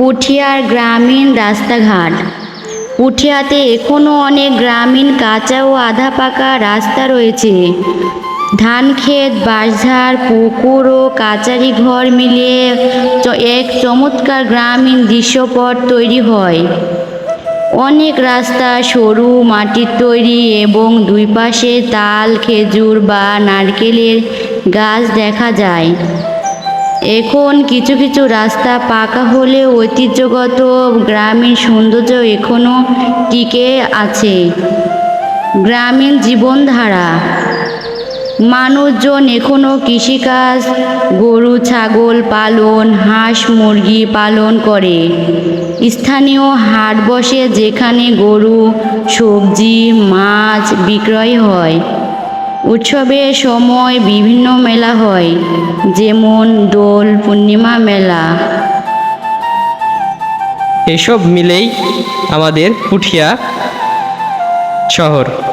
পুঠিয়ার গ্রামীণ রাস্তাঘাট। পুঠিয়াতে এখনও অনেক গ্রামীণ কাঁচা ও আধা পাকা রাস্তা রয়েছে। ধান ক্ষেত বাঁশঝাড়, পুকুর ও কাচারি ঘর মিলিয়ে এক চমৎকার গ্রামীণ দৃশ্যপট তৈরি হয়। অনেক রাস্তা সরু, মাটির তৈরি এবং দুই পাশে তাল, খেজুর বা নারকেলের গাছ দেখা যায়। এখন কিছু কিছু রাস্তা পাকা হলে ঐতিহ্যগত গ্রামীণ সৌন্দর্য এখনও টিকে আছে। গ্রামীণ জীবনধারা। মানুষজন এখনও কৃষিকাজ, গরু, ছাগল পালন, হাঁস, মুরগি পালন করে। স্থানীয় হাট বসে যেখানে গরু, সবজি, মাছ বিক্রয় হয়। উৎসবের সময় বিভিন্ন মেলা হয় যেমন দোল পূর্ণিমা মেলা। এসব মিলেই আমাদের পুঠিয়া শহর।